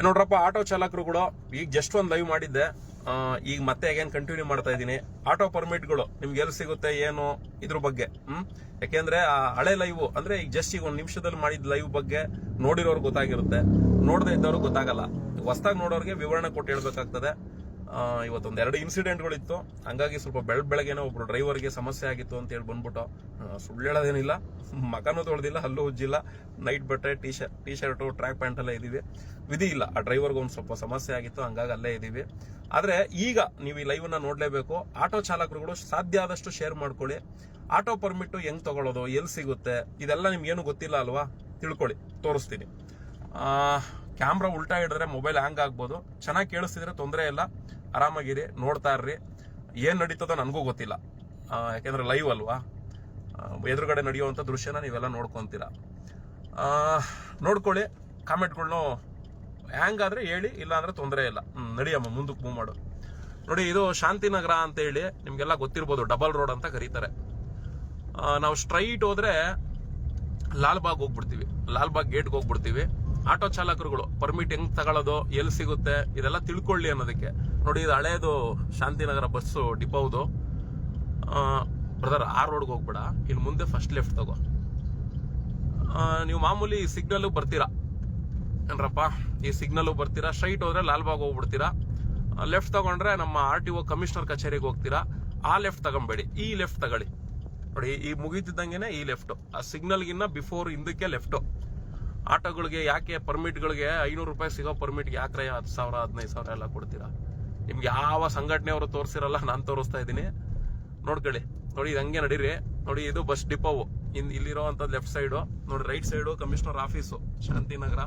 ನೋಡ್ರಪ್ಪ, ಆಟೋ ಚಾಲಕರು ಕೂಡ ಈಗ ಜಸ್ಟ್ ಒಂದು ಲೈವ್ ಮಾಡಿದ್ದೆ. ಈಗ ಮತ್ತೆ ಅಗೇನ್ ಕಂಟಿನ್ಯೂ ಮಾಡ್ತಾ ಇದ್ದೀನಿ. ಆಟೋ ಪರ್ಮಿಟ್ಗಳು ನಿಮ್ಗೆ ಎಲ್ಲಿ ಸಿಗುತ್ತೆ, ಏನು, ಇದ್ರ ಬಗ್ಗೆ, ಹ್ಮ್? ಯಾಕೆಂದ್ರೆ, ಆ, ಹಳೆ ಲೈವ್ ಅಂದ್ರೆ ಈಗ ಜಸ್ಟ್ ಈಗ ಒಂದು ನಿಮಿಷದಲ್ಲಿ ಮಾಡಿದ ಲೈವ್ ಬಗ್ಗೆ ನೋಡಿರೋರು ಗೊತ್ತಾಗಿರುತ್ತೆ. ನೋಡದೇ ಇದ್ದವ್ರಿಗೆ ಗೊತ್ತಾಗಲ್ಲ. ಹೊಸ್ದಾಗಿ ನೋಡೋರಿಗೆ ವಿವರಣೆ ಕೊಟ್ಟು ಹೇಳ್ಬೇಕಾಗ್ತದೆ. ಇವತ್ತೊಂದ್ ಎರಡು ಇನ್ಸಿಡೆಂಟ್ಗಳಿತ್ತು ಹಂಗಾಗಿ ಸ್ವಲ್ಪ ಬೆಳ್ ಬೆಳಗ್ಗೆನೇ ಒಬ್ರು ಡ್ರೈವರ್ಗೆ ಸಮಸ್ಯೆ ಆಗಿತ್ತು ಅಂತ ಹೇಳಿ ಬಂದ್ಬಿಟ್ಟು ಸುಳ್ಳು ಹೇಳೋದೇನಿಲ್ಲ. ಮಕನೂ ತೊಳೆದಿಲ್ಲ, ಹಲ್ಲು ಉಜ್ಜಿಲ್ಲ. ನೈಟ್ ಬಟ್ಟೆ T shirt T shirt track pant ಎಲ್ಲ ಇದ್ದೀವಿ. ವಿಧಿ ಇಲ್ಲ. ಆ ಡ್ರೈವರ್ಗೆ ಒಂದು ಸ್ವಲ್ಪ ಸಮಸ್ಯೆ ಆಗಿತ್ತು, ಹಂಗಾಗಿ ಅಲ್ಲೇ ಇದ್ದೀವಿ. ಆದರೆ ಈಗ ನೀವು ಈ ಲೈವ್ ನೋಡಲೇಬೇಕು ನೋಡ್ಲೇಬೇಕು. ಆಟೋ ಚಾಲಕರುಗಳು ಸಾಧ್ಯ ಆದಷ್ಟು ಶೇರ್ ಮಾಡ್ಕೊಳ್ಳಿ. ಆಟೋ ಪರ್ಮಿಟ್ಟು ಹೆಂಗ್ ತಗೊಳ್ಳೋದು ಎಲ್ಲಿ ಸಿಗುತ್ತೆ, ಇದೆಲ್ಲ ನಿಮ್ಗೇನು ಗೊತ್ತಿಲ್ಲ ಅಲ್ವಾ? ತಿಳ್ಕೊಳ್ಳಿ, ತೋರಿಸ್ತೀನಿ. ಕ್ಯಾಮ್ರಾ ಉಲ್ಟಾ ಹಿಡಿದ್ರೆ ಮೊಬೈಲ್ ಹ್ಯಾಂಗ್ ಆಗ್ಬೋದು. ಚೆನ್ನಾಗಿ ಕೇಳಿಸ್ತಿದ್ರೆ ತೊಂದರೆ ಇಲ್ಲ. ಆರಾಮಾಗಿರಿ ನೋಡ್ತಾ ಇರ್ರಿ ಏನು ನಡೀತದೋ ನನಗೂ ಗೊತ್ತಿಲ್ಲ. ಯಾಕೆಂದರೆ ಲೈವ್ ಅಲ್ವಾ? ಎದುರುಗಡೆ ನಡೆಯುವಂಥ ದೃಶ್ಯನ ನೀವೆಲ್ಲ ನೋಡ್ಕೊಂತೀರಾ. ನೋಡ್ಕೊಳ್ಳಿ, ಕಾಮೆಂಟ್ಗಳ್ನು ಹ್ಯಾಂಗ್ ಆದ್ರೆ ಹೇಳಿ ಇಲ್ಲ ಅಂದ್ರೆ ತೊಂದರೆ ಇಲ್ಲ. ನಡೆಯಮ್ಮ ನಡಿಯಮ್ಮ, ಮುಂದಕ್ಕೆ ಮೂವ್ ಮಾಡು. ನೋಡಿ, ಇದು ಶಾಂತಿನಗರ ಅಂತ ಹೇಳಿ ನಿಮ್ಗೆಲ್ಲ ಗೊತ್ತಿರ್ಬೋದು, ಡಬಲ್ ರೋಡ್ ಅಂತ ಕರೀತಾರೆ. ನಾವು ಸ್ಟ್ರೈಟ್ ಹೋದ್ರೆ ಲಾಲ್ಬಾಗ್ ಹೋಗ್ಬಿಡ್ತೀವಿ. ಲಾಲ್ಬಾಗ್ ಗೇಟ್ಗೆ ಹೋಗ್ಬಿಡ್ತೀವಿ. ಆಟೋ ಚಾಲಕರುಗಳು ಪರ್ಮಿಟ್ ಹೆಂಗ್ ತಗೊಳ್ಳೋದು ಎಲ್ಲಿ ಸಿಗುತ್ತೆ, ಇದೆಲ್ಲ ತಿಳ್ಕೊಳ್ಳಿ ಅನ್ನೋದಕ್ಕೆ. ನೋಡಿ, ಇದು ಹಳೇದು ಶಾಂತಿನಗರ ಬಸ್ಸು ಡಿಪೋದು ಬ್ರದರ್ ಆ ರೋಡ್ಗೆ ಹೋಗ್ಬೇಡ. ಇನ್ನು ಮುಂದೆ ಫಸ್ಟ್ ಲೆಫ್ಟ್ ತಗೋ. ನೀವು ಮಾಮೂಲಿ ಸಿಗ್ನಲ್ ಬರ್ತೀರಾ? ಏನ್ರಪ್ಪ, ಈ ಸಿಗ್ನಲ್ ಬರ್ತೀರಾ? ಸ್ಟ್ರೈಟ್ ಹೋದ್ರೆ ಲಾಲ್ಬಾಗ್ ಹೋಗ್ಬಿಡ್ತೀರಾ? ಲೆಫ್ಟ್ ತಗೊಂಡ್ರೆ ನಮ್ಮ ಆರ್ ಟಿ ಒ ಕಮಿಷನರ್ ಕಚೇರಿಗೆ ಹೋಗ್ತೀರಾ? ಆ ಲೆಫ್ಟ್ ತಗೊಂಬೇಡಿ. ಈ ಲೆಫ್ಟ್ ತಗೊಳ್ಳಿ. ನೋಡಿ, ಈ ಮುಗೀತಿದ್ದಂಗೆನೆ ಈ ಲೆಫ್ಟ್ ಆ ಸಿಗ್ನಲ್ಗಿನ್ನ ಬಿಫೋರ್ ಹಿಂದಕ್ಕೆ ಲೆಫ್ಟ್ ಆಟೋಗಳಿಗೆ ಯಾಕೆ ಪರ್ಮಿಟ್ಗಳಿಗೆ ಐನೂರು ರೂಪಾಯಿ ಸಿಗೋ ಪರ್ಮಿಟ್ಗೆ ಯಾಕ್ರೆ ಹತ್ತು ಸಾವಿರ, ಹದಿನೈದು ಸಾವಿರ ಎಲ್ಲ ಕೊಡ್ತೀರಾ? ನಿಮ್ಗೆ ಯಾವ ಸಂಘಟನೆಯವರು ತೋರಿಸಿರಲ್ಲ ನಾನು ತೋರಿಸ್ತಾ ಇದ್ದೀನಿ. ನೋಡ್ಕೊಳ್ಳಿ. ನೋಡಿ ಇದು ಹಂಗೆ ನಡೀರಿ. ನೋಡಿ ಇದು ಬಸ್ ಡಿಪೋವು. ಇನ್ ಇಲ್ಲಿರೋವಂಥದ್ದು ಲೆಫ್ಟ್ ಸೈಡು ನೋಡಿ right side commissioner office Shantinagar.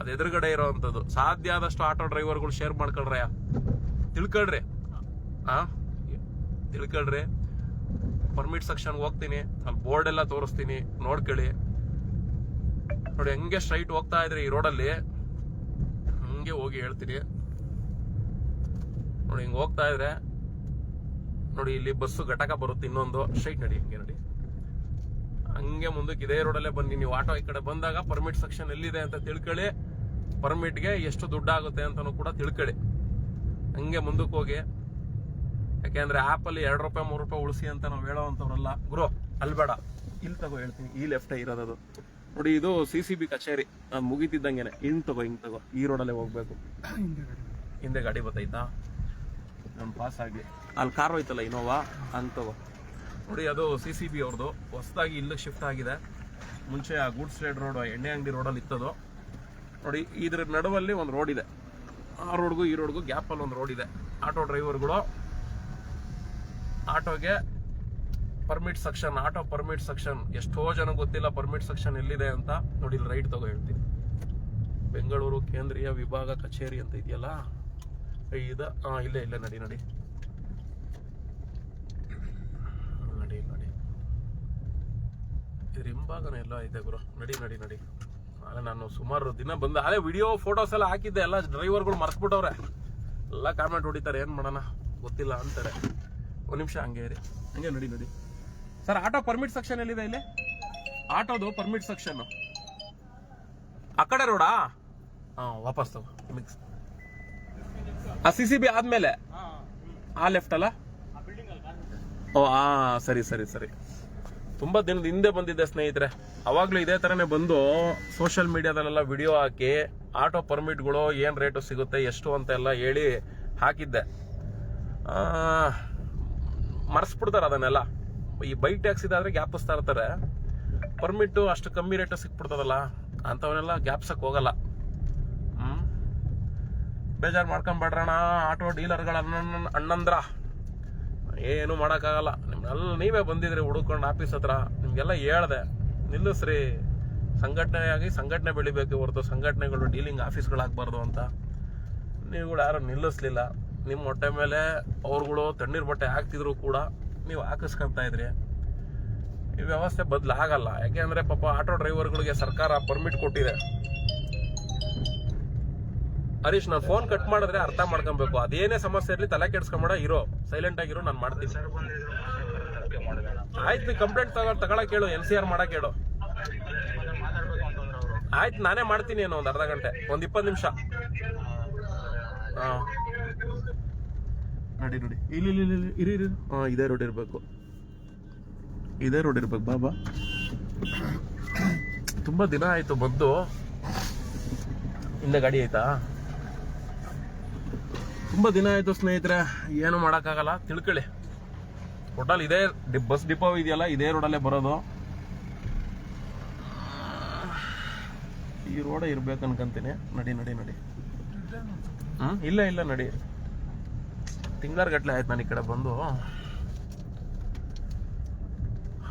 ಅದು ಎದುರುಗಡೆ ಇರೋವಂಥದ್ದು. ಸಾಧ್ಯ ಆದಷ್ಟು ಆಟೋ ಡ್ರೈವರ್ಗಳು ಶೇರ್ ಮಾಡ್ಕೊಳ್ರಯ್ಯ ತಿಳ್ಕೊಳ್ರಿ. ಆ? ತಿಳ್ಕೊಳ್ರಿ. ಪರ್ಮಿಟ್ ಸೆಕ್ಷನ್ ಹೋಗ್ತೀನಿ. ಅಲ್ಲಿ ಬೋರ್ಡ್ ಎಲ್ಲ ತೋರಿಸ್ತೀನಿ. ನೋಡ್ಕೊಳ್ಳಿ. ನೋಡಿ, ಹಂಗೆ ಸ್ಟ್ರೈಟ್ ಹೋಗ್ತಾ ಇದ್ರಿ ಈ ರೋಡಲ್ಲಿ ಹಂಗೆ ಹೋಗಿ ಹೇಳ್ತೀನಿ. ನೋಡಿ, ಹಿಂಗೆ ಹೋಗ್ತಾ ಇದ್ರೆ, ನೋಡಿ, ಇಲ್ಲಿ ಬಸ್ಸು ಘಟಕ ಬರುತ್ತೆ ಇನ್ನೊಂದು. ಸ್ಟ್ರೈಟ್ ನಡಿ, ಹಿಂಗೆ ನಡಿ. ಹಂಗೆ ಮುಂದಕ್ಕೆ ಇದೇ ರೋಡಲ್ಲೇ ಬನ್ನಿ. ನೀವು ಆಟೋ ಈ ಕಡೆ ಬಂದಾಗ ಪರ್ಮಿಟ್ ಸೆಕ್ಷನ್ ಎಲ್ಲಿದೆ ಅಂತ ತಿಳ್ಕೊಳ್ಳಿ. ಪರ್ಮಿಟ್ಗೆ ಎಷ್ಟು ದುಡ್ಡು ಆಗುತ್ತೆ ಅಂತಾನು ಕೂಡ ತಿಳ್ಕೊಳ್ಳಿ. ಹಂಗೆ ಮುಂದಕ್ಕೆ ಹೋಗಿ. ಯಾಕೆಂದ್ರೆ ಆಪ್ ಅಲ್ಲಿ ಎರಡು ರೂಪಾಯಿ, ಮೂರು ರೂಪಾಯಿ ಉಳಿಸಿ ಅಂತ ನಾವು ಹೇಳೋ ಅಂಥವ್ರಲ್ಲ ಗುರು, ಅಲ್ಬೇಡ. ಬೇಡ ಇಲ್ಲಿ ತಗೋ ಹೇಳ್ತೀನಿ. ಈ ಲೆಫ್ಟ್ ಇರೋದದು ನೋಡಿ, ಇದು ಸಿ ಸಿ ಬಿ ಕಚೇರಿ. ನಾನು ಮುಗಿತಿದ್ದಂಗೆನೆ. ಹಿಂಗ್ ತಗೋ ಹಿಂಗ್ ತಗೋ. ಈ ರೋಡಲ್ಲೇ ಹೋಗ್ಬೇಕು. ಹಿಂದೆ ಗಾಡಿ ಬತ್ತೈತಾ? ನಮ್ಮ ಪಾಸ್ ಆಗಿ ಅಲ್ಲಿ ಕಾರ್ ಹೋಯ್ತಲ್ಲ ಇನೋವಾ ಅಂತ ತಗೋ. ನೋಡಿ, ಅದು ಸಿ ಸಿ ಬಿ ಅವ್ರದ್ದು ಹೊಸದಾಗಿ ಇಲ್ಲಿಗೆ ಶಿಫ್ಟ್ ಆಗಿದೆ. ಮುಂಚೆ ಆ ಗೂಡ್ಸ್ ಟ್ರೇಡ್ ರೋಡ್ ಎಣ್ಣೆ ಅಂಗಡಿ ರೋಡಲ್ಲಿ ಇತ್ತದು. ನೋಡಿ, ಇದ್ರ ನಡುವಲ್ಲಿ ಒಂದು ರೋಡ್ ಇದೆ. ಆ ರೋಡ್ಗೂ ಈ ರೋಡ್ಗೂ ಗ್ಯಾಪಲ್ಲಿ ಒಂದು ರೋಡ್ ಇದೆ. ಆಟೋ ಡ್ರೈವರ್ಗಳು ಆಟೋಗೆ permit section auto permit section ಎಷ್ಟೋ ಜನ ಗೊತ್ತಿಲ್ಲ ಪರ್ಮಿಟ್ ಸೆಕ್ಷನ್ ಎಲ್ಲಿದೆ ಅಂತ. ನೋಡಿ ರೈಟ್ ತಗೋ ಹೇಳ್ತೀನಿ. ಬೆಂಗಳೂರು ಕೇಂದ್ರೀಯ ವಿಭಾಗ ಕಚೇರಿ ಅಂತ ಇದೆಯಲ್ಲ? ಇದ ಹಾ ಇಲ್ಲೇ ಇಲ್ಲೇ ನಡಿ ನಡಿ. ನಡಿ ನಡಿ. ಇದ್ರ ಎಲ್ಲ ಇದೆ ಗುರು. ನಡಿ ನಡಿ ನಡಿ. ನಾಳೆ ನಾನು ಸುಮಾರು ದಿನ ಬಂದ, ಅದೇ ವಿಡಿಯೋ ಫೋಟೋಸ್ ಎಲ್ಲ ಹಾಕಿದ್ದೆ. ಎಲ್ಲ ಡ್ರೈವರ್ಗಳು ಮರ್ಸ್ಬಿಟ್ಟವ್ರೆ ಎಲ್ಲ ಕಾಮೆಂಟ್ ಹೊಡಿತಾರೆ. ಏನ್ ಮಾಡೋಣ? ಗೊತ್ತಿಲ್ಲ ಅಂತಾರೆ. ಒಂದ್ ನಿಮಿಷ ಹಂಗೆ ಇರಿ. ಹಂಗೆ ನಡಿ ನಡಿ. ಸರ್, ಆಟೋ ಪರ್ಮಿಟ್ ಸೆಕ್ಷನ್ ಎಲ್ಲಿದೆ ಇಲ್ಲಿ? ಆಟೋದು ಪರ್ಮಿಟ್ ಸೆಕ್ಷನ್ ಆ ಕಡೆ ರೋಡಾ ಹಾಂ, ವಾಪಸ್ ತಗೋ ಮಿಕ್ಸ್ ಆ ಸಿ ಸಿ ಬಿ ಆದ್ಮೇಲೆ? ಆ ಲೆಫ್ಟ್ ಅಲ್ಲ? ಓ, ಆ, ಸರಿ ಸರಿ ಸರಿ. ತುಂಬಾ ದಿನದ ಹಿಂದೆ ಬಂದಿದ್ದೆ ಸ್ನೇಹಿತರೆ. ಅವಾಗ್ಲೂ ಇದೇ ತರನೇ ಬಂದು ಸೋಷಿಯಲ್ ಮೀಡಿಯಾದಲ್ಲೆಲ್ಲ ವಿಡಿಯೋ ಹಾಕಿ ಆಟೋ ಪರ್ಮಿಟ್ಗಳು ಏನ್ ರೇಟು ಸಿಗುತ್ತೆ, ಎಷ್ಟು ಅಂತ ಎಲ್ಲ ಹೇಳಿ ಹಾಕಿದ್ದೆ. ಮರ್ಸ್ಬಿಡ್ತಾರೆ ಅದನ್ನೆಲ್ಲ. ಈ ಬೈಕ್ ಟ್ಯಾಕ್ಸ್ ಇದಾದ್ರೆ ಗ್ಯಾಪಿಸ್ತಾ ಇರ್ತಾರೆ. ಪರ್ಮಿಟ್ ಅಷ್ಟು ಕಮ್ಮಿ ರೇಟ್ ಸಿಕ್ಬಿಡ್ತದಲ್ಲ, ಅಂಥವನ್ನೆಲ್ಲ ಗ್ಯಾಪ್ಸಕ್ಕೆ ಹೋಗಲ್ಲ. ಹ್ಮ್? ಬೇಜಾರು ಮಾಡ್ಕೊಂಬೇಡ್ರಣ ಆಟೋ ಡೀಲರ್ಗಳ ಅಣ್ಣ ಅಣ್ಣಂದ್ರ. ಏನು ಮಾಡೋಕ್ಕಾಗಲ್ಲ. ನಿಮ್ಮೆಲ್ಲ ನೀವೇ ಬಂದಿದ್ರಿ ಹುಡುಕೊಂಡು ಆಫೀಸ್ ಹತ್ರ. ನಿಮಗೆಲ್ಲ ಹೇಳ್ದೆ, ನಿಲ್ಲಿಸ್ರಿ. ಸಂಘಟನೆಯಾಗಿ ಸಂಘಟನೆ ಬೆಳಿಬೇಕು ಹೊರತು ಸಂಘಟನೆಗಳು ಡೀಲಿಂಗ್ ಆಫೀಸ್ಗಳಾಗಬಾರ್ದು ಅಂತ. ನೀವುಗಳು ಯಾರು ನಿಲ್ಲಿಸ್ಲಿಲ್ಲ. ನಿಮ್ಮ ಹೊಟ್ಟೆ ಮೇಲೆ ಅವ್ರುಗಳು ತಣ್ಣೀರು ಬಟ್ಟೆ ಹಾಕ್ತಿದ್ರು ಕೂಡ ನೀವು ಹಾಕಿಸ್ಕೊಂತ ಇದ್ರಿ, ಈ ವ್ಯವಸ್ಥೆ ಬದಲಾಗಲ್ಲ ಯಾಕೆಂದ್ರೆ ಪಾಪ ಆಟೋ ಡ್ರೈವರ್ಗಳಿಗೆ ಸರ್ಕಾರ ಪರ್ಮಿಟ್ ಕೊಟ್ಟಿದೆ. ಹರೀಶ್, ನಾನು ಫೋನ್ ಕಟ್ ಮಾಡಿದ್ರೆ ಅರ್ಥ ಮಾಡ್ಕೊಬೇಕು. ಅದೇನೇ ಸಮಸ್ಯೆ ಇರಲಿ ತಲೆ ಕೆಡ್ಸ್ಕೊಂಬೇಡ, ಇರೋ. ಸೈಲೆಂಟ್ ಆಗಿರೋ ನಾನು ಮಾಡ್ತೀನಿ. ಆಯ್ತು ಕಂಪ್ಲೇಂಟ್ ತಗೋ ತಗೊಳಕ್ ಹೇಳು ಎನ್ ಸಿ ಆರ್ ಮಾಡಕ್ ಹೇಳು. ಆಯ್ತು, ನಾನೇ ಮಾಡ್ತೀನಿ ಏನೋ ಒಂದು ಅರ್ಧ ಗಂಟೆ, ಒಂದು ಇಪ್ಪತ್ತು ನಿಮಿಷ. ಹಾಂ. ನಡಿ ನೋಡಿ. ಇಲ್ಲ ಇಲ್ಲ ಇಲ್ಲಿ ಇರಿ ಇರಿ. ಹಾಂ ಇದೇ ರೋಡ್ ಇರಬೇಕು. ಇದೇ ರೋಡ್ ಇರ್ಬೇಕು. ಬಾಬಾ ತುಂಬಾ ದಿನ ಆಯ್ತು ಬಂದು. ಹಿಂದೆ ಗಾಡಿ ಆಯ್ತಾ? ತುಂಬಾ ದಿನ ಆಯ್ತು ಸ್ನೇಹಿತರೆ. ಏನು ಮಾಡೋಕ್ಕಾಗಲ್ಲ. ತಿಳ್ಕೊಳ್ಳಿ. ಟೋಟಲ್ ಇದೇ ಬಸ್ ಡಿಪೋ ಇದೆಯಲ್ಲ ಇದೇ ರೋಡಲ್ಲೇ ಬರೋದು. ಈ ರೋಡೇ ಇರ್ಬೇಕು ಅನ್ಕಂತೀನಿ. ನಡಿ ನಡಿ ನಡಿ. ಹ್ಞೂ ಇಲ್ಲ ಇಲ್ಲ ನಡಿ. ತಿಂಗಳ ಗಟ್ಲೆ ಆಯ್ತು ನಾನು ಈ ಕಡೆ ಬಂದು.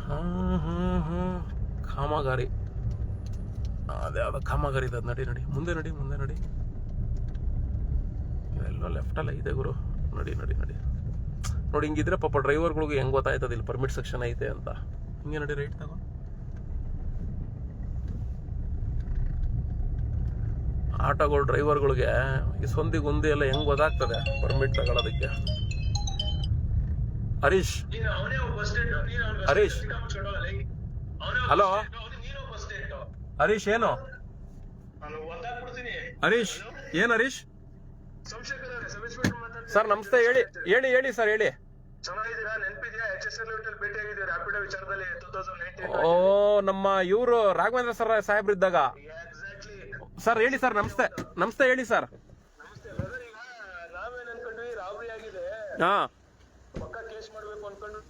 ಹಾಂ ಹ್ಮ್ ಹ್ಮ್ ಕಾಮಗಾರಿ. ಅದೇ ಯಾವ್ದೋ ಕಾಮಗಾರಿ ಇದೆ ಅದ್ ನಡಿ ನಡಿ. ಮುಂದೆ ನಡಿ ಮುಂದೆ ನಡಿ. ಎಲ್ಲೋ ಲೆಫ್ಟಲ್ಲ ಇದೆ ಗುರು. ನಡಿ ನಡಿ ನಡಿ. ನೋಡಿ, ಹಿಂಗಿದ್ರೆ ಪಾಪ ಡ್ರೈವರ್ಗಳಿಗೆ ಹೆಂಗೆ ಗೊತ್ತಾಯ್ತದ? ಇಲ್ಲಿ ಪರ್ಮಿಟ್ ಸೆಕ್ಷನ್ ಐತೆ ಅಂತ. ಹಿಂಗೆ ನಡಿ ರೈಟ್ ತಗೋ. ಆಟೋಗಳು ಡ್ರೈವರ್ಗಳಿಗೆ ಈ ಸೊಂದಿ ಗುಂದಿ ಎಲ್ಲ ಹೆಂಗ್ ಗೊತ್ತಾಗ್ತದೆ? ಪರ್ಮಿಟ್ ತಗೊಳ್ಳೋದಕ್ಕೆ ಹರೀಶ್. ಹರೀಶ್. ಹಲೋ. ಹರೀಶ್, ಏನು? ಹರೀಶ್, ಏನ್ ಹರೀಶ್? ಸರ್, ನಮಸ್ತೆ, ಹೇಳಿ. ಹೇಳಿ ಹೇಳಿ ಸರ್, ಹೇಳಿ. ಓ, ನಮ್ಮ ಇವರು ರಾಘವೇಂದ್ರ ಸರ್ ಸಾಹೇಬ್ರು ಇದ್ದಾಗ ಸರ್ ಹೇಳಿ ಸರ್ ನಮಸ್ತೆ. ನಮಸ್ತೆ ಹೇಳಿ ಸರ್ ನಮಸ್ತೆ ಈಗ ನಾವೇನ್ ಅನ್ಕೊಂಡ್ವಿ ರಾಬರಿ ಆಗಿದೆ. ಹಾ. ಪಕ್ಕ ಕೇಸ್ ಮಾಡ್ಬೇಕು ಅನ್ಕೊಂಡು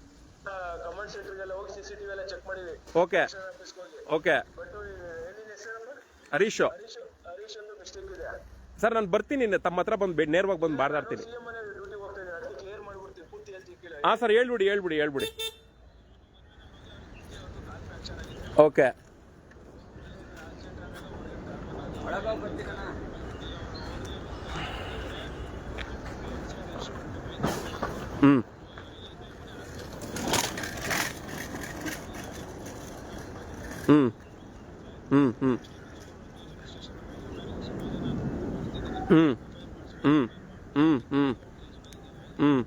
ಕಮಾಂಡ್ ಸೆಂಟರ್ಗೆಲ್ಲ ಹೋಗಿ ಸಿ ಸಿ ಎಲ್ಲ ಚೆಕ್ ಮಾಡಿದ್ವಿ. Okay okay but Harish. Harish Harish ಒಂದು ಮಿಸ್ಟೇಕ್ ಇದೆ. ಸರ್ ನಾನು ಬರ್ತೀನಿ ತಮ್ಮ ಹತ್ರ ಬಂದು ನೇರವಾಗಿ ಬಂದು ಮಾತಾಡ್ತೀನಿ. ಹೇಳ್ತಿಕ್ಕಿಲ್ಲ ಹಾ ಸರ್ ಹೇಳ್ಬಿಡಿ ಹೇಳ್ಬಿಡಿ ಹೇಳ್ಬಿಡಿ. ಓಕೆ ಹ್ಮ್ ಹ್ಮ್ ಹ್ಮ್ ಹ್ಮ್ ಹ್ಮ್ ಹ್ಮ್ ಹ್ಮ್ ಹ್ಮ್ ಹ್ಮ್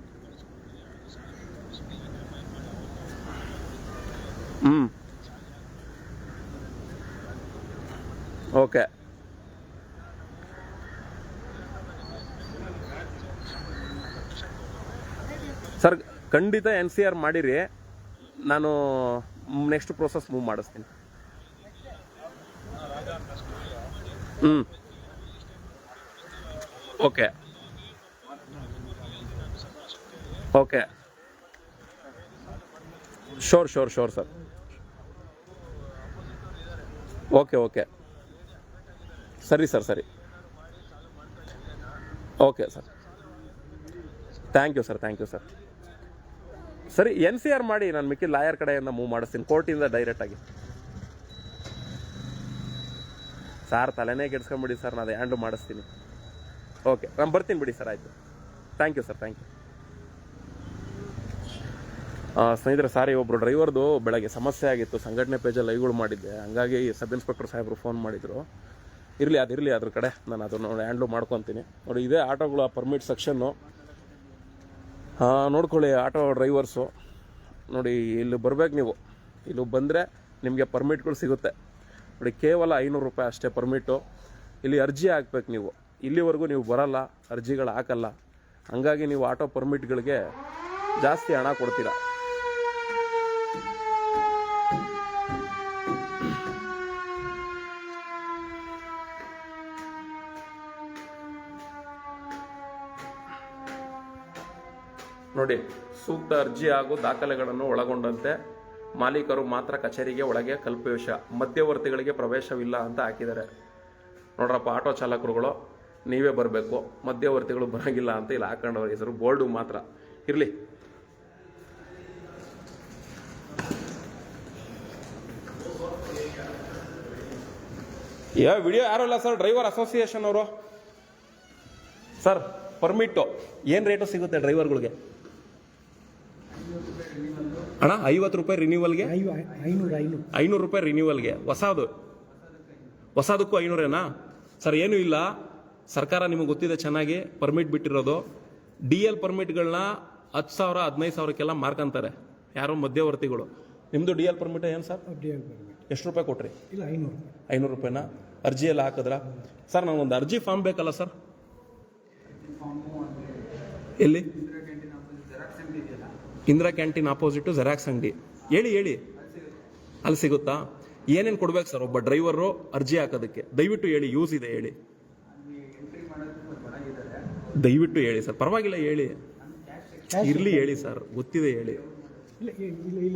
ಹ್ಮ್ ಓಕೆ ಸರ್, ಖಂಡಿತ ಎನ್ ಸಿ ಆರ್ ಮಾಡಿರಿ. ನಾನು ನೆಕ್ಸ್ಟ್ ಪ್ರೋಸೆಸ್ ಮೂವ್ ಮಾಡಿಸ್ತೀನಿ. ಹ್ಞೂ okay okay sure sure sure sir okay okay ಸರಿ ಸರ್ ಸರಿ okay sir thank you sir thank you sir ಸರಿ ಎನ್ ಸಿ ಆರ್ ಮಾಡಿ ನಾನು ಮಿಕ್ಕಿ ಲಾಯರ್ ಕಡೆಯಿಂದ ಮೂವ್ ಮಾಡಿಸ್ತೀನಿ. ಕೋರ್ಟಿಂದ ಡೈರೆಕ್ಟಾಗಿ ಸಾರ್ ತಲೆನೇ ಕೆಡ್ಸ್ಕೊಂಬಿಡಿ ಸರ್, ನಾನು ಹ್ಯಾಂಡ್ಲ್ ಮಾಡಿಸ್ತೀನಿ. ಓಕೆ ನಾನು ಬರ್ತೀನಿ ಬಿಡಿ ಸರ್, ಆಯಿತು. Thank you sir thank you ಸ್ನೇಹಿತರೆ, ಸಾರಿ ಒಬ್ಬರು ಡ್ರೈವರ್ದು ಬೆಳಗ್ಗೆ ಸಮಸ್ಯೆ ಆಗಿತ್ತು. ಸಂಘಟನೆ ಪೇಜಲ್ಲಿ ಲೈವ್ಗಳು ಮಾಡಿದ್ದೆ. ಹಂಗಾಗಿ ಸಬ್ ಇನ್ಸ್ಪೆಕ್ಟರ್ ಸಾಹೇಬರು ಫೋನ್ ಮಾಡಿದರು. ಇರಲಿ ಅದಿರಲಿ ಅದ್ರ ಕಡೆ. ನಾನು ಅದನ್ನು ಹ್ಯಾಂಡ್ಲ್ ಮಾಡ್ಕೊತೀನಿ. ನೋಡಿ, ಇದೇ ಆಟೋಗಳು ಪರ್ಮಿಟ್ ಸೆಕ್ಷನ್ನು ನೋಡ್ಕೊಳ್ಳಿ, ಆಟೋ ಡ್ರೈವರ್ಸು. ನೋಡಿ, ಇಲ್ಲಿ ಬರ್ಬೇಕು ನೀವು. ಇಲ್ಲಿ ಬಂದರೆ ನಿಮಗೆ ಪರ್ಮಿಟ್ಗಳು ಸಿಗುತ್ತೆ. ನೋಡಿ, ಕೇವಲ ಐನೂರು ರೂಪಾಯಿ ಅಷ್ಟೇ ಪರ್ಮಿಟು ಇಲ್ಲಿ ಅರ್ಜಿ ಹಾಕ್ಬೇಕು ನೀವು. ಇಲ್ಲಿವರೆಗೂ ನೀವು ಬರಲ್ಲ, ಅರ್ಜಿಗಳು ಹಾಕಲ್ಲ. ಹಂಗಾಗಿ ನೀವು ಆಟೋ ಪರ್ಮಿಟ್ಗಳಿಗೆ ಜಾಸ್ತಿ ಹಣ ಕೊಡ್ತೀರಾ. ನೋಡಿ, ಸೂಕ್ತ ಅರ್ಜಿ ಹಾಗೂ ದಾಖಲೆಗಳನ್ನು ಒಳಗೊಂಡಂತೆ ಮಾಲೀಕರು ಮಾತ್ರ ಕಚೇರಿಗೆ ಒಳಗೆ ಕಲ್ಪವೇಶ, ಮಧ್ಯವರ್ತಿಗಳಿಗೆ ಪ್ರವೇಶವಿಲ್ಲ ಅಂತ ಹಾಕಿದ್ದಾರೆ. ನೋಡ್ರಪ್ಪ, ಆಟೋ ಚಾಲಕರುಗಳು, ನೀವೇ ಬರಬೇಕು, ಮಧ್ಯವರ್ತಿಗಳು ಬರೋಂಗಿಲ್ಲ ಅಂತ ಇಲ್ಲಿ ಹಾಕೊಂಡವ್ರ ಹೆಸರು ಬೋರ್ಡು ಮಾತ್ರ. ಇರಲಿ. ಯಾ ವಿಡಿಯೋ ಯಾರು ಇಲ್ಲ ಸರ್? ಡ್ರೈವರ್ ಅಸೋಸಿಯೇಷನ್ ಅವರು. ಸರ್ ಪರ್ಮಿಟ್ಟು ಏನು ರೇಟು ಸಿಗುತ್ತೆ ಡ್ರೈವರ್ಗಳಿಗೆ ಅಣ್ಣ ಐವತ್ತು ರೂಪಾಯಿ ರಿನ್ಯೂವಲ್ಗೆ ಐನೂರು ಐನೂರು. ಐನೂರು ರೂಪಾಯಿ ರಿನ್ಯೂವಲ್ಗೆ ಹೊಸದು. ಹೊಸದಕ್ಕೂ ಐನೂರೇನಾ? ಸರ್ ಏನೂ ಇಲ್ಲ. ಸರ್ಕಾರ ನಿಮಗೆ ಗೊತ್ತಿದೆ ಚೆನ್ನಾಗಿ ಪರ್ಮಿಟ್ ಬಿಟ್ಟಿರೋದು. ಡಿ ಎಲ್ ಪರ್ಮಿಟ್ಗಳನ್ನ ಹತ್ತು ಸಾವಿರ ಹದಿನೈದು ಸಾವಿರಕ್ಕೆಲ್ಲ ಮಾರ್ಕಂತಾರೆ ಯಾರೋ ಮಧ್ಯವರ್ತಿಗಳು. ನಿಮ್ಮದು ಡಿ ಎಲ್ ಪರ್ಮಿಟ್ ಏನು ಸರ್? ಎಷ್ಟು ರೂಪಾಯಿ ಕೊಟ್ರಿ? ಇಲ್ಲ ಐನೂರು. ಐನೂರು ರೂಪಾಯಿನ? ಅರ್ಜಿ ಎಲ್ಲ ಹಾಕಿದ್ರಾ? ಸರ್ ನನಗೊಂದು ಅರ್ಜಿ ಫಾರ್ಮ್ ಬೇಕಲ್ಲ ಸರ್? ಎಲ್ಲಿ? ಇಂದಿರಾ ಕ್ಯಾಂಟೀನ್ ಆಪೋಸಿಟ್ ಜೆರಾಕ್ಸ್ ಅಂಗಡಿ. ಹೇಳಿ ಹೇಳಿ. ಅಲ್ಲಿ ಸಿಗುತ್ತಾ? ಏನೇನು ಕೊಡ್ಬೇಕು ಸರ್? ಒಬ್ಬ ಡ್ರೈವರು ಅರ್ಜಿ ಹಾಕೋದಕ್ಕೆ. ದಯವಿಟ್ಟು ಹೇಳಿ ಯೂಸ್ ಇದೆ ಹೇಳಿ. ದಯವಿಟ್ಟು ಹೇಳಿ ಸರ್. ಪರವಾಗಿಲ್ಲ ಹೇಳಿ. ಇರ್ಲಿ ಹೇಳಿ ಸರ್. ಗೊತ್ತಿದೆ ಹೇಳಿ.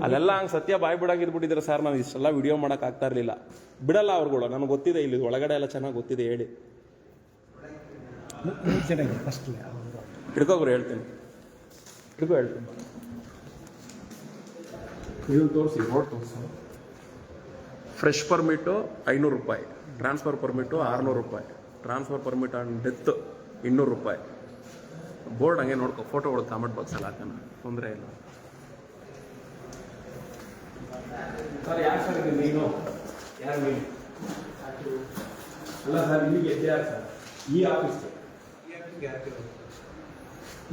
ಅಲ್ಲೆಲ್ಲ ಹಂಗೆ ಸತ್ಯ ಬಾಯ್ ಬಿಡಾಗಿದ್ಬಿಟ್ಟಿದ್ರೆ ಸರ್. ನಾನು ಇಷ್ಟೆಲ್ಲ ವಿಡಿಯೋ ಮಾಡಕ್ ಆಗ್ತಾ ಇರ್ಲಿಲ್ಲ. ಬಿಡಲ್ಲ ಅವ್ರುಗಳು. ನನಗೆ ಗೊತ್ತಿದೆ ಇಲ್ಲಿ. ಒಳಗಡೆ ಎಲ್ಲ ಚೆನ್ನಾಗಿ ಗೊತ್ತಿದೆ ಹೇಳಿ. ಹಿಡ್ಕೋಗ್ರು ಹೇಳ್ತೀನಿ. ಹಿಡ್ಕೋ ಹೇಳ್ತೀನಿ. ಇದನ್ನು ತೋರಿಸಿ ಬೋರ್ಡ್ ತೋರಿಸಿ ಫ್ರೆಶ್ ಪರ್ಮಿಟು ಐನೂರು ರೂಪಾಯಿ. ಟ್ರಾನ್ಸ್ಫರ್ ಪರ್ಮಿಟು ಆರುನೂರು ರೂಪಾಯಿ. ಟ್ರಾನ್ಸ್ಫರ್ ಪರ್ಮಿಟ್ ಆನ್ ಡೆತ್ ಇನ್ನೂರು ರೂಪಾಯಿ. ಬೋರ್ಡ್ ಹಂಗೆ ನೋಡ್ಕೊ ಫೋಟೋಗಳು ಕಾಮೆಂಟ್ ಬಾಕ್ಸಲ್ಲಿ ಹಾಕೋಣ ತೊಂದರೆ ಇಲ್ಲ. ಸರ್, ಯಾರು ಸರ್ ಇದು ಮೀನು ಯಾರು ಅಲ್ಲ ಸರ್, ಇಲ್ಲಿಗೆ ಎದ್ದೆ ಸರ್. ಈ ಆಫೀಸ್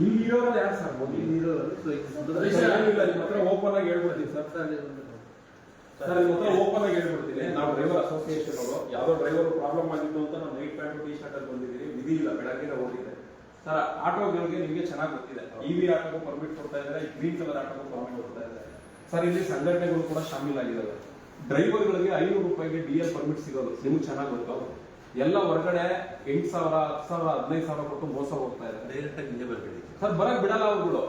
ಇಲ್ಲಿ ಇರೋರು ಯಾರು ಸರ್? ಇಲ್ಲಿ ಇರೋರು ನಿಮ್ಮ ಹತ್ರ ಓಪನ್ ಆಗಿ ಹೇಳ್ಬಿಡ್ತೀನಿ ಸರ್. ಸರ್ ನಿಮ್ಮ ಹತ್ರ ಓಪನ್ ಆಗಿ ಹೇಳ್ಬಿಡ್ತೀನಿ. ನಾವು ಡ್ರೈವರ್ ಅಸೋಸಿಯೇಷನ್ ಅವರು ಯಾವ್ದೋ ಡ್ರೈವರ್ ಪ್ರಾಬ್ಲಮ್ ಆಗಿತ್ತು ಅಂತ ನಾವು ನೈಟ್ ಪ್ಯಾಂಟ್ ಟೀ ಶರ್ಟ್ ಅಲ್ಲಿ ಬಂದಿದ್ದೀವಿ. ವಿಧಿ ಇಲ್ಲ ಬೆಳಗ್ಗೆ ಹೋಗಿದೆ. ಸರ್ ಆಟೋಗಳಿಗೆ ನಿಮಗೆ ಚೆನ್ನಾಗಿ ಗೊತ್ತಿದೆ. ವಿ ಆಟೋಗೂ ಪರ್ಮಿಟ್ ಕೊಡ್ತಾ ಇದ್ದಾರೆ ಗ್ರೀನ್ ಕಲರ್ ಆಟೋಗೂ ಪರ್ಮಿಟ್ ಕೊಡ್ತಾ ಇದ್ದಾರೆ. ಸರ್ ಇಲ್ಲಿ ಸಂಘಟನೆಗಳು ಕೂಡ ಶಾಮೀಲಾಗಿದ್ದಾವೆ. ಡ್ರೈವರ್ಗಳಿಗೆ ಐನೂರು ರೂಪಾಯಿಗೆ ಡಿ ಎಲ್ ಪರ್ಮಿಟ್ ಸಿಗೋದು. ನಿಮ್ಗೆ ಚೆನ್ನಾಗಿ ಗೊತ್ತು? ಎಲ್ಲ ಹೊರಗಡೆ ಎಂಟು ಸಾವಿರ ಹತ್ತು ಸಾವಿರ ಹದಿನೈದು ಸಾವಿರ ಕೊಟ್ಟು ಮೋಸ ಹೋಗ್ತಾ ಇದೆ ಡೈರೆಕ್ಟ್ ಆಗಿ ಹಿಂದೆ ಬರಬೇಡಿ. ಸರ್, ಬರಕ್ ಬಿಡಲ್ಲ ಅವ್ರುಗಳು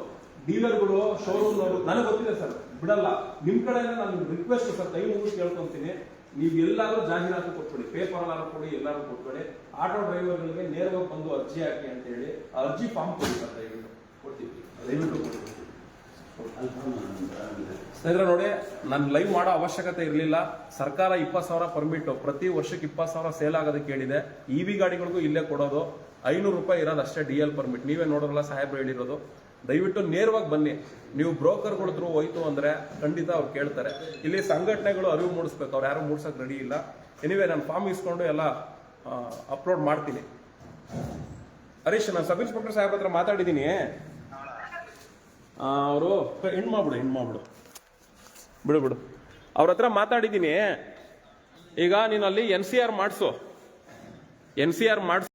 ಡೀಲರ್ಗಳು ಶೋರೂಮ್ ನನಗೆ ಗೊತ್ತಿದೆ ಸರ್, ಬಿಡಲ್ಲ. ನಿಮ್ ಕಡೆಯಿಂದ ನಾನು ರಿಕ್ವೆಸ್ಟ್ ಸರ್ ಕೈ ಮುಗಿದು ಕೇಳ್ಕೊಂತೀನಿ. ನೀವು ಎಲ್ಲಾದ್ರೂ ಜಾಹೀರಾತು ಕೊಟ್ಬಿಡಿ ಪೇಪರ್ ಎಲ್ಲಾರು ಕೊಡಿ ಎಲ್ಲಾರು ಕೊಟ್ಬಿಡಿ. ಆಟೋ ಡ್ರೈವರ್ಗಳಿಗೆ ನೇರವಾಗಿ ಬಂದು ಅರ್ಜಿ ಹಾಕಿ ಅಂತ ಹೇಳಿ ಅರ್ಜಿ ಫಾರ್ಮ್ ಕೊಡಿ ಸರ್, ದಯವಿಟ್ಟು. ಕೊಡ್ತೀವಿ ಸ್ನೇಹಿತರೆ, ನೋಡಿ, ನಾನು ಲೈವ್ ಮಾಡೋ ಅವಶ್ಯಕತೆ ಇರಲಿಲ್ಲ. ಸರ್ಕಾರ ಇಪ್ಪತ್ತು ಸಾವಿರ ಪರ್ಮಿಟ್ ಪ್ರತಿ ವರ್ಷಕ್ಕೆ ಇಪ್ಪತ್ತು ಸಾವಿರ ಸೇಲ್ ಆಗೋದಕ್ಕೆ ಹೇಳಿದೆ. ಇ ವಿ ಗಾಡಿಗಳಿಗೂ ಇಲ್ಲೇ ಕೊಡೋದು. ಐನೂರು ರೂಪಾಯಿ ಇರೋದು ಅಷ್ಟೇ ಡಿ ಎಲ್ ಪರ್ಮಿಟ್ ನೀವೇ ನೋಡೋರಲ್ಲ ಸಾಹೇಬ್ರು ಹೇಳಿರೋದು. ದಯವಿಟ್ಟು ನೇರವಾಗಿ ಬನ್ನಿ. ನೀವು ಬ್ರೋಕರ್ಗಳ ಹತ್ರ ಹೋಯ್ತು ಅಂದ್ರೆ ಖಂಡಿತ ಅವ್ರು ಕೇಳ್ತಾರೆ. ಇಲ್ಲಿ ಸಂಘಟನೆಗಳು ಅರಿವು ಮೂಡಿಸ್ಬೇಕು. ಅವ್ರು ಯಾರು ಮೂಡ್ಸೋಕೆ ರೆಡಿ ಇಲ್ಲ. ಎನಿವೆ ನಾನು ಫಾರ್ಮ್ ಇಸ್ಕೊಂಡು ಎಲ್ಲ ಅಪ್ಲೋಡ್ ಮಾಡ್ತೀನಿ. ಹರೀಶ್, ನಾನು ಸಬ್ ಇನ್ಸ್ಪೆಕ್ಟರ್ ಸಾಹೇಬ್ ಹತ್ರ ಮಾತಾಡಿದ್ದೀನಿ ಅವರು ಹೆಣ್ಣು ಮಾಡ್ಬಿಡು ಹೆಣ್ಣು ಮಾಡ್ಬಿಡು. ಬಿಡು ಬಿಡು. ಅವ್ರ ಹತ್ರ ಮಾತಾಡಿದ್ದೀನಿ ಈಗ ನೀನು ಅಲ್ಲಿ ಎನ್ ಸಿ ಆರ್ ಮಾಡಿಸು. ಎನ್ ಸಿ ಆರ್ ಮಾಡಿಸು.